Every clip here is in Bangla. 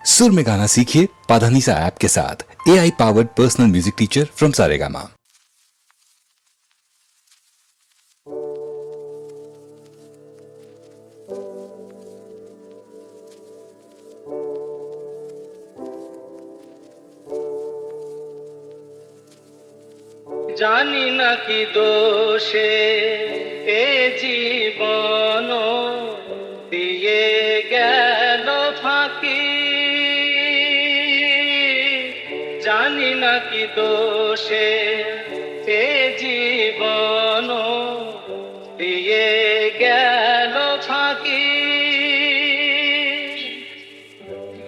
सुर में गाना सीखिए पाधानीसा ऐप के साथ। A I powered personal music teacher from Saregama জানি না কি দোষে এ জীবন দোষে এ জীবন দিয়ে গেল ফাঁকি।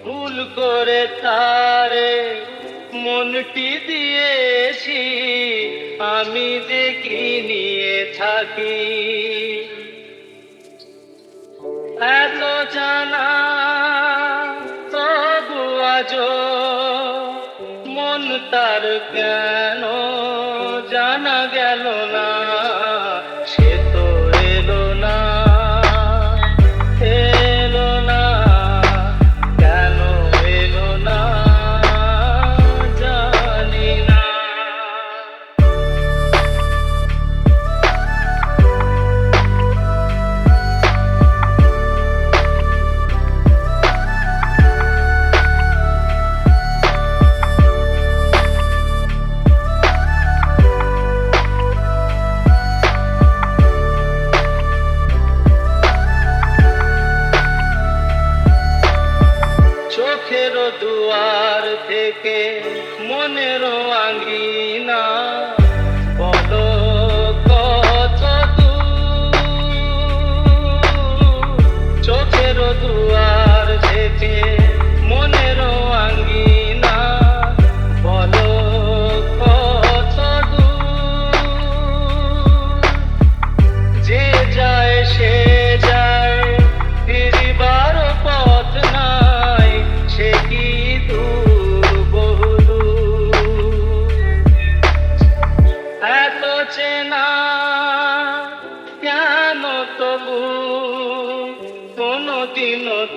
ভুল করে তারে মনটি দিয়েছি, আমি দেখি নিয়ে থাকি। এত জানা তার কেন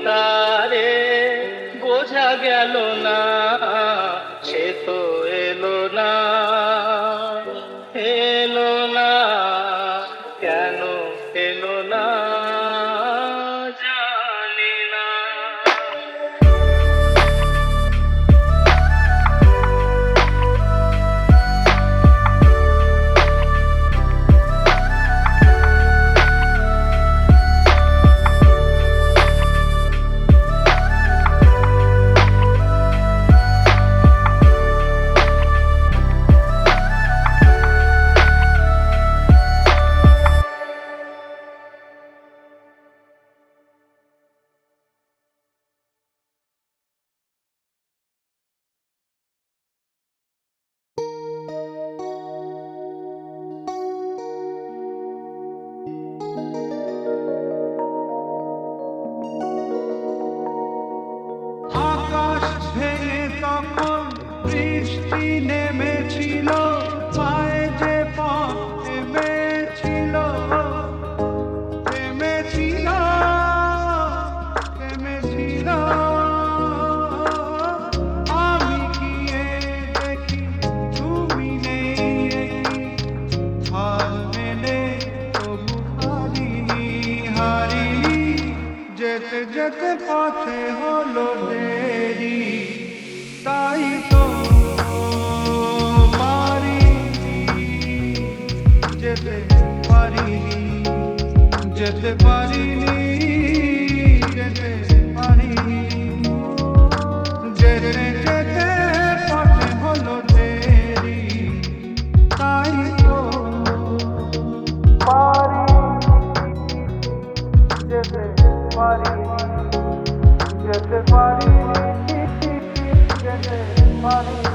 ಮಾತಾ যেতে যেতে পথে হলো দেরি। তাই তো পারিনি যেতে পারিনি যেতে পারিনি। যেতে পারি যেতে পারি।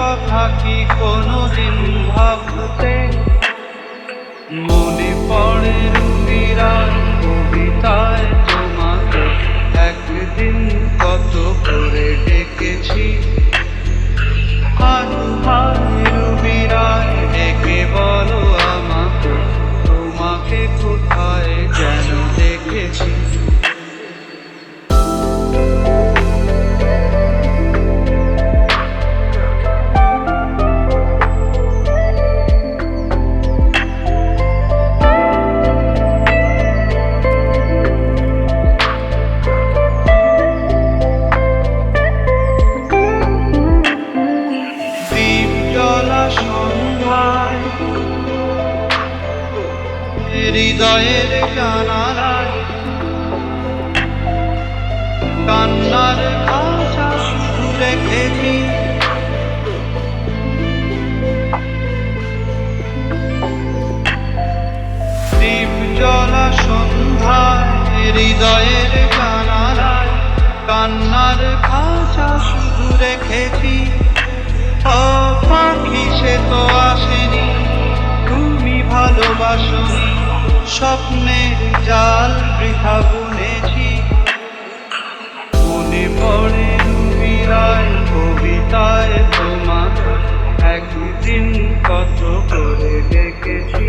কথা কি কোনোদিন ভাবতে? মনে পড়ে রুমিরার কবিতায় তোমাকে একদিন কত করে ডেকেছি। হাত হায় হৃদয়ের জানালায় কান্নার খাঁচা শুধু রেখেছি। ও পাখি, সে তো আসেনি, তুমি ভালোবাসনি স্বপ্নের জাল বৃথা বুনেছি। মনে পড়ে বিরায় কবিতায় তোমাকে একদিন কত করে ডেকেছি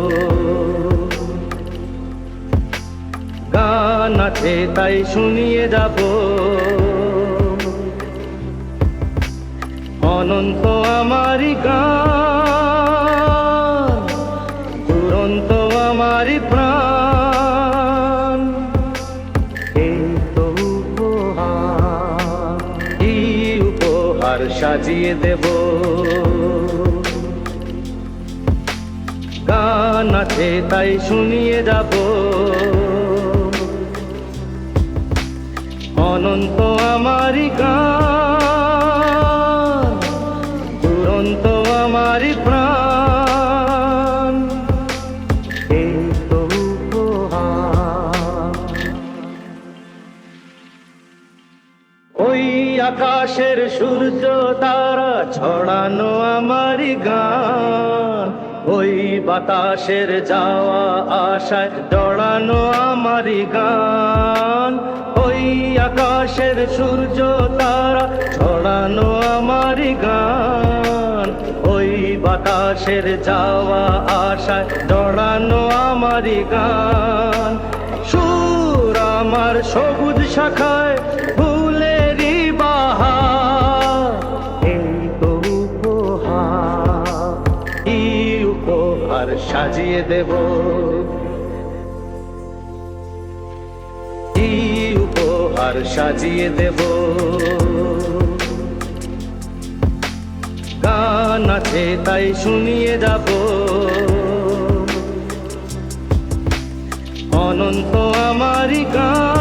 আছে, তাই শুনিয়ে যাব। অনন্ত আমারই গান, দুরন্ত আমারই প্রাণ। এই তো উপহার কি উপহার সাজিয়ে দেব। গান আছে, তাই শুনিয়ে যাব। অনন্ত আমারই গান দুরন্ত আমারই প্রাণ। এই তো ওই আকাশের সূর্য তারা ছড়ানো আমারই গান। ওই বাতাসের যাওয়া আশায় দড়ানো আমারই গান। ওই আকাশের সূর্য তারা ছড়ানো আমারই গান। ওই বাতাসের যাওয়া আশায় দড়ানো আমারই গান। সুর আমার সবুজ শাখায় ফুলেরই কি উপহার সাজিয়ে দেব। উপহার সাজিয়ে দেব। গান আছে তাই শুনিয়ে যাব। অনন্ত আমারই গান।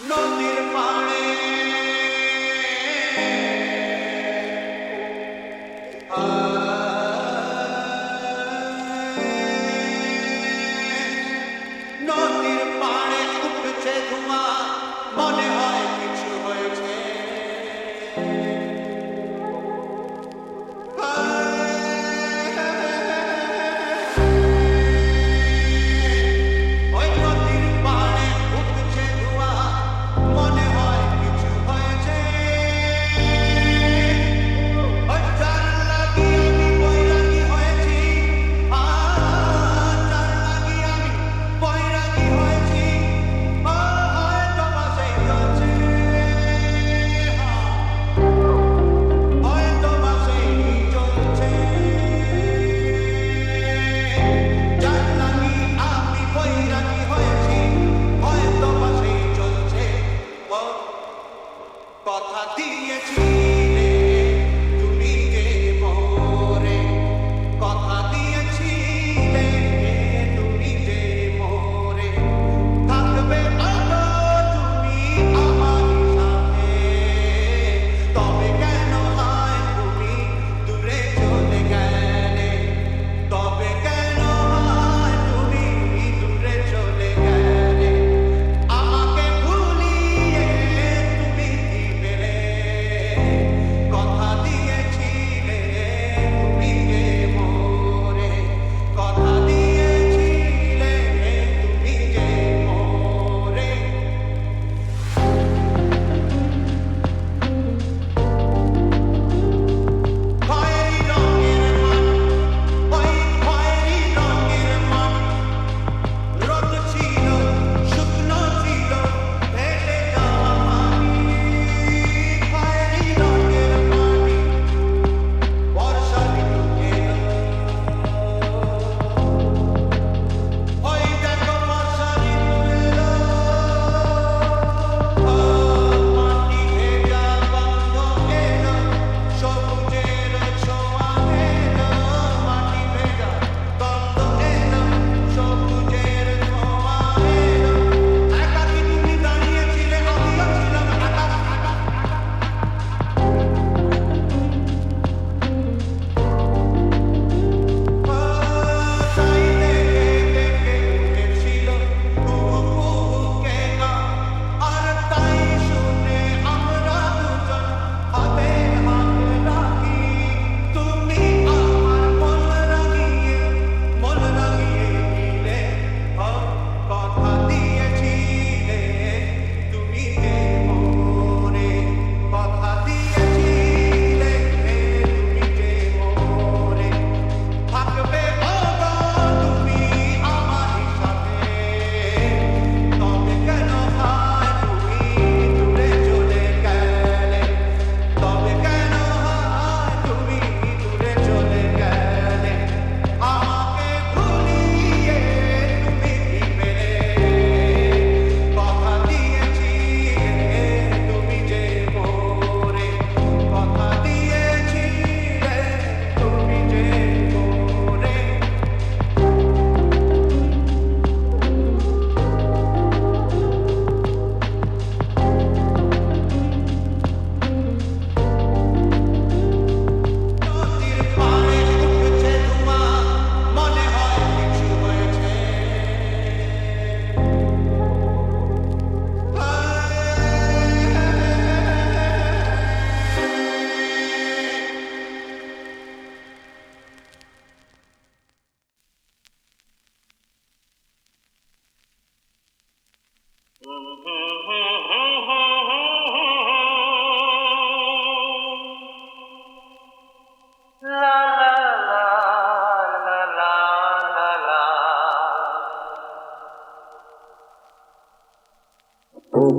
নদীর পাড়ে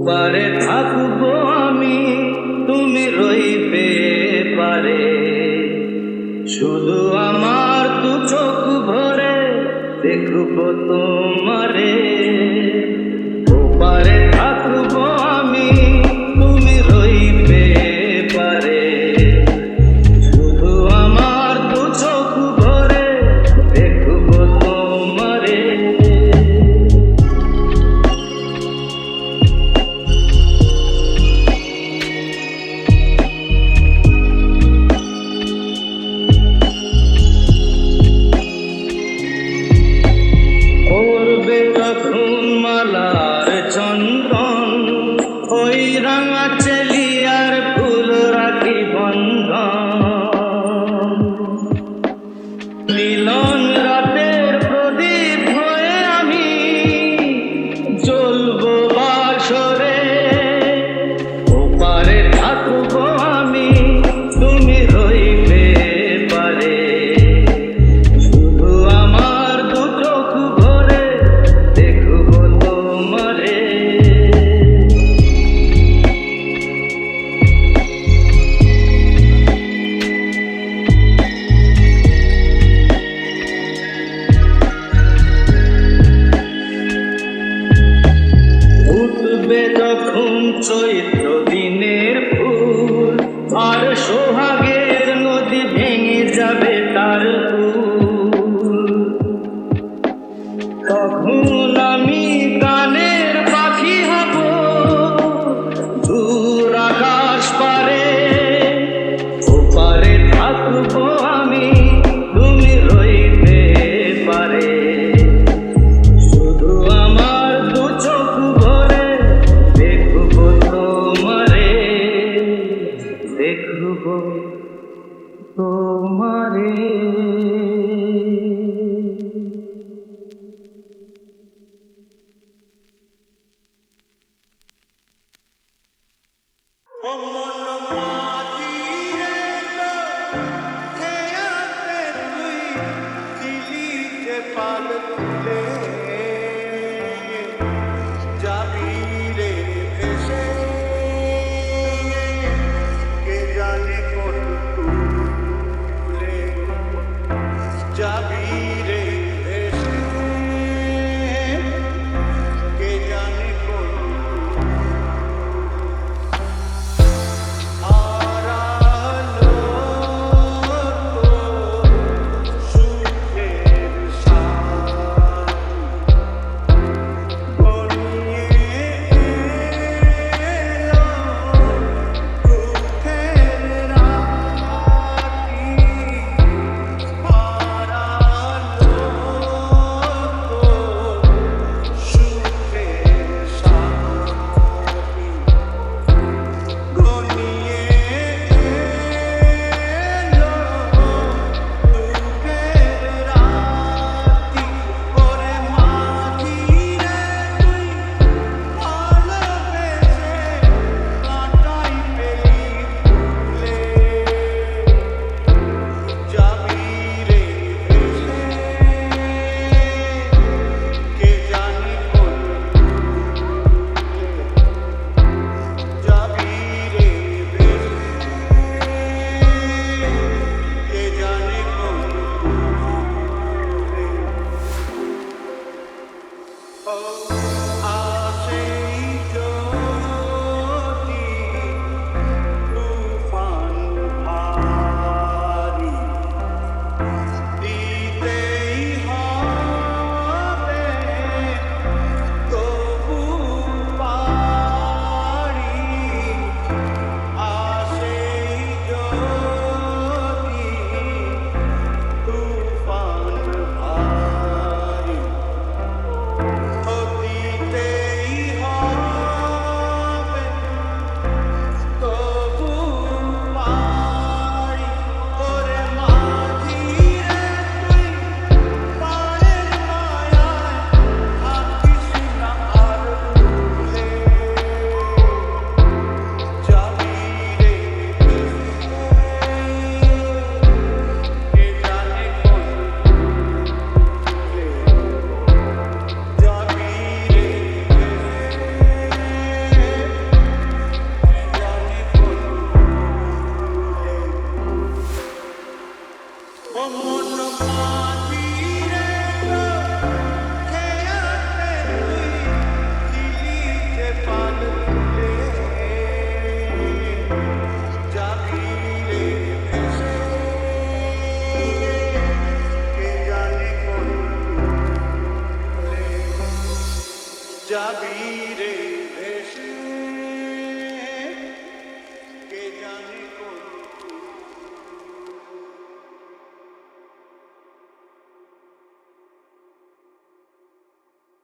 but it পারে